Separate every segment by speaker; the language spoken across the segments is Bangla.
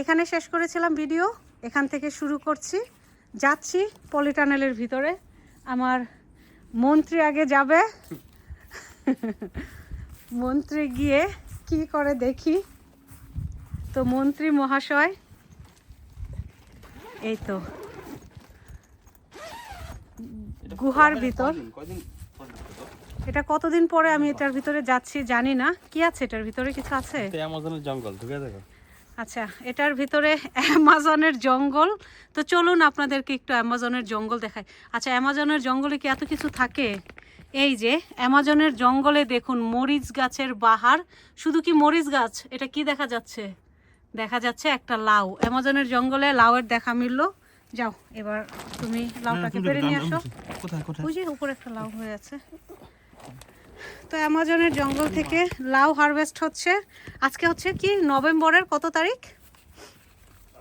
Speaker 1: এখানে শেষ করেছিলাম ভিডিও। এখান থেকে শুরু করছি। যাচ্ছি পলিটানেলের ভিতরে। আমার মন্ত্রী আগে যাবে। মন্ত্রী গিয়ে কি করে দেখি? তো মন্ত্রী মহাশয়, এই তো। গুহার ভিতর। এটা কতদিন পরে আমি এটার ভিতরে যাচ্ছি জানি না। কি আছে এটার ভিতরে? কিছু আছে?
Speaker 2: জঙ্গল, ঢুকে দেখো।
Speaker 1: আচ্ছা এটার ভিতরে অ্যামাজনের জঙ্গল। তো চলুন আপনাদেরকে একটু অ্যামাজনের জঙ্গল দেখাই। আচ্ছা অ্যামাজনের জঙ্গলে কি এত কিছু থাকে? এই যে অ্যামাজনের জঙ্গলে দেখুন মরিচ গাছের বাহার। শুধু কি মরিচ গাছ? এটা কি দেখা যাচ্ছে? দেখা যাচ্ছে একটা লাউ। অ্যামাজনের জঙ্গলে লাউয়ের দেখা মিললো। যাও এবার তুমি লাউটাকে পেরে নিয়ে আসো।
Speaker 2: কোথায় কোথায়?
Speaker 1: ওই যে উপরে একটা লাউ হয়ে আছে। তো অ্যামাজনের জঙ্গল থেকে লাউ হারভেস্ট হচ্ছে। আজকে হচ্ছে কি? নভেম্বরের কত তারিখ?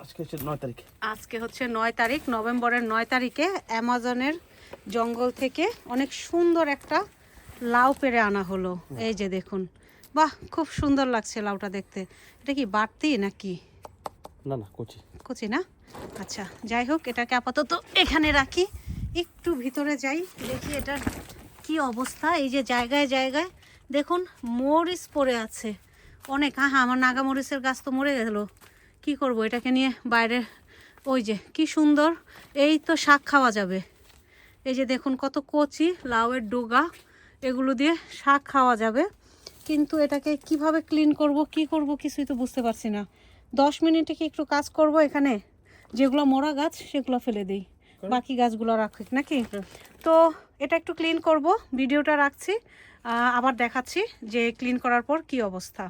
Speaker 2: আজকে হচ্ছে নয় তারিখ।
Speaker 1: আজকে হচ্ছে নয় তারিখ নভেম্বরের নয় তারিখে অ্যামাজনের জঙ্গল থেকে অনেক সুন্দর একটা লাউ পেরে আনা হলো। এই যে দেখুন। বাহ খুব সুন্দর লাগছে লাউটা দেখতে। এটা কি বাড়তি নাকি?
Speaker 2: না না কচি।
Speaker 1: কচি না? আচ্ছা যাই হোক এটাকে আপাতত এখানে রাখি। একটু ভিতরে যাই দেখি এটার কি অবস্থা? এই যে জায়গায় জায়গায় দেখুন, মরিচ পড়ে আছে। অনেক হ্যাঁ আমার নাগা মরিচের গাছ তো মরে গেল। কি করব এটাকে নিয়ে বাইরে, ওই যে, কি সুন্দর। এই তো শাক খাওয়া যাবে। এই যে দেখুন, কত কচি, লাউয়ের ডোগা, এগুলো দিয়ে শাক খাওয়া যাবে। কিন্তু এটাকে কীভাবে ক্লিন করব, কি করব কিছুই তো বুঝতে পারছি না। দশ মিনিটে কি একটু কাজ করব এখানে? যেগুলো মরা গাছ, সেগুলো ফেলে দিই। বাকি গাছগুলো রাখি নাকি? তো এটা একটু ক্লিন করব ভিডিওটা রাখছি আবার দেখাচ্ছি যে ক্লিন করার পর কি অবস্থা।